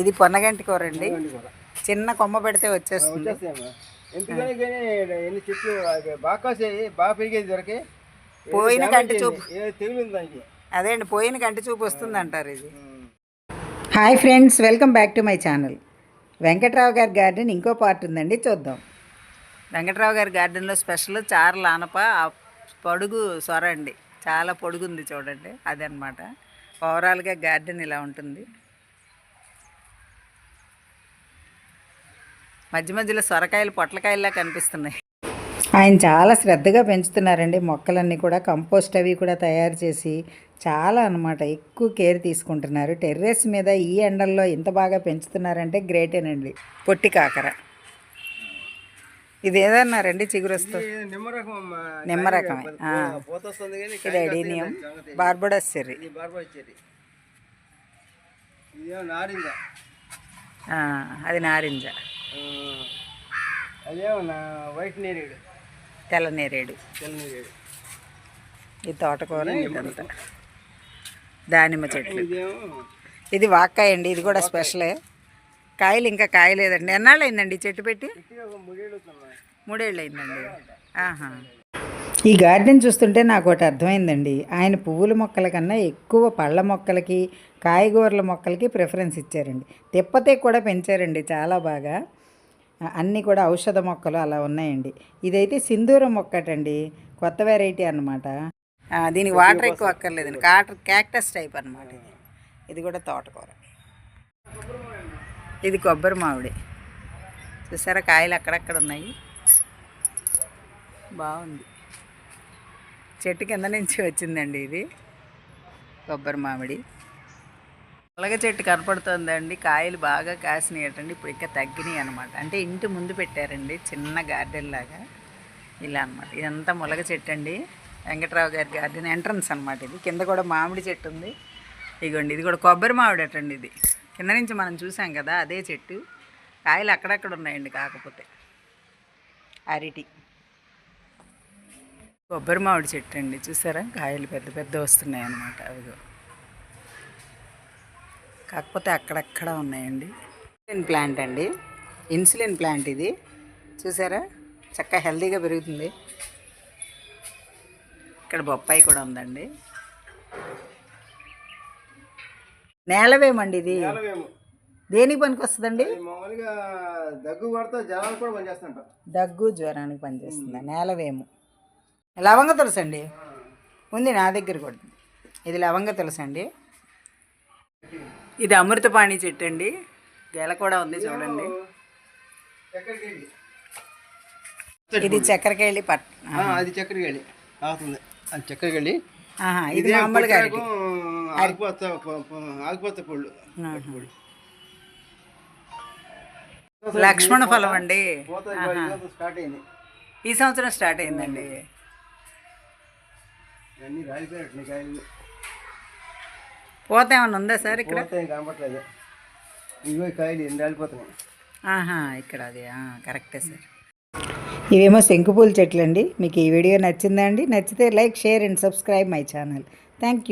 ఇది పొన్నగంటి కూర అండి. చిన్న కొమ్మ పెడితే వచ్చేస్తుంది. వచ్చేస్తాయమ్మా ఎందుకని కానీ ఎన్ని చెట్లు అవి బాగా కాసాయి బాగా పెరిగేది దొరకే. పోయిన కంటి చూపు. దానికి. అదే అండి పోయిన కంటి చూపు వస్తుంది అంటారు ఇది. Hi friends welcome back to my channel. Venkatrao గారి గార్డెన్ ఇంకో పార్ట్ ఉందండి చూద్దాం. వెంకట్రావు గారి గార్డెన్లో స్పెషల్ చారల ఆనప ఆ పొడుగు సొర అండి. చాలా పొడుగుంది చూడండి అదనమాట ఓవరాల్గా గార్డెన్ ఇలా ఉంటుంది. మధ్య మధ్యలో సొరకాయలు పొట్లకాయల్లా కనిపిస్తున్నాయి. ఆయన చాలా శ్రద్ధగా పెంచుతున్నారండి. మొక్కలన్నీ కూడా కంపోస్ట్ అవి కూడా తయారు చేసి చాలా అన్నమాట ఎక్కువ కేర్ తీసుకుంటున్నారు. టెర్రస్ మీద ఈ ఎండల్లో ఇంత బాగా పెంచుతున్నారంటే గ్రేటేనండి. పొట్టి కాకర. ఇది ఏదన్నారండి. పోత వస్తుంది కానీ ఇది ఐడీనియం బార్బడస్ చెర్రీ. అది నారింజ. వైట్ నేరేడు. తెల్ల నేరేడు. తెల్ల నేరేడు. ఇది తోటకూర ఇదంతా. దానిమ్మ చెట్లు. ఇదేమో ఇది వాక్కాయ అండి ఇది కూడా స్పెషలే. కాయలు ఇంకా కాయలేదండి. ఎన్నాళ్ళు అయిందండి ఈ చెట్టు పెట్టి? మూడేళ్ళు అయిందండి ఆహా. ఈ గార్డెన్ చూస్తుంటే నాకు ఒకటి అర్థమైందండి. ఆయన పువ్వుల మొక్కల కన్నా ఎక్కువ పళ్ళ మొక్కలకి కాయగూరల మొక్కలకి ప్రిఫరెన్స్ ఇచ్చారండి. తిప్పతే కూడా పెంచారండి చాలా బాగా. అన్నీ కూడా ఔషధ మొక్కలు అలా ఉన్నాయండి. ఇదైతే సింధూరం మొక్కటండి. కొత్త వెరైటీ అనమాట దీనికి వాటర్ ఎక్కువ అక్కర్లేదండి. కాటర్ క్యాక్టస్ టైప్ అనమాట ఇది. ఇది కూడా తోటకూర. ఇది కొబ్బరి మామిడి. చూసారా కాయలు అక్కడక్కడ ఉన్నాయి. బాగుంది. చెట్టు కింద నుంచి వచ్చిందండి ఇది. కొబ్బరి మామిడి. అలాగే చెట్టు కనపడుతుందండి. కాయలు బాగా కాసినాయటండి. ఇప్పుడు ఇంకా తగ్గినాయి అనమాట అంటే ఇంటి ముందు పెట్టారండి. చిన్న గార్డెన్ లాగా. ఇలా అనమాట ఇదంతా ములగ చెట్టు అండి వెంకట్రావు గారి గార్డెన్ ఎంట్రన్స్ అనమాట ఇది. కింద కూడా మామిడి చెట్టు ఉంది. ఇగోండి ఇది కూడా కొబ్బరి మామిడి అటండి ఇది. కింద నుంచి మనం చూసాం కదా అదే చెట్టు. కాయలు అక్కడక్కడ ఉన్నాయండి కాకపోతే. అరటి. కొబ్బరి మామిడి చెట్టు అండి చూసారా? కాయలు పెద్ద పెద్ద వస్తున్నాయి అన్నమాట అదిగో. కాకపోతే అక్కడక్కడ ఉన్నాయండి. ఇన్సులిన్ ప్లాంట్ అండి. ఇన్సులిన్ ప్లాంట్ ఇది. చూసారా? చక్కగా హెల్తీగా పెరుగుతుంది. ఇక్కడ బొప్పాయి కూడా ఉందండి. నేలవేమండి ఇది? దేనికి పనికి వస్తుందండి మామూలుగా దగ్గు పడితే జనాలు కూడా పనిచేస్తుంట దగ్గు జ్వరానికి పనిచేస్తుంది? నేలవేము. లవంగ తులసి అండి ఉంది నా దగ్గర కూడా. ఇది లవంగ తులసి అండి ఇది అమృతపాణి చెట్టు అండి. గెల కూడా ఉంది చూడండి. ఇది చక్కెరకేళి పట్ అది చక్కెరకి వెళ్ళి అవుతుంది. అది చక్కెరకి వెళ్ళి ఆహా, ఇది మామూలుగా ఆకుపచ్చ పళ్ళు. లక్ష్మణ ఫలం అండి. ఈ సంవత్సరం స్టార్ట్ అయిందండి. పోత ఏమన్నా ఉందా సార్ ఇక్కడ? కనపట్లేదు కాయలు ఎన్ని రాలిపోతున్నాయి. ఆహా ఇక్కడ అది కరెక్టే సార్. ఇవేమో శంకుపూల చెట్లు అండి మీకు ఈ వీడియో నచ్చిందా అండి? నచ్చితే like share and subscribe my channel. Thank you.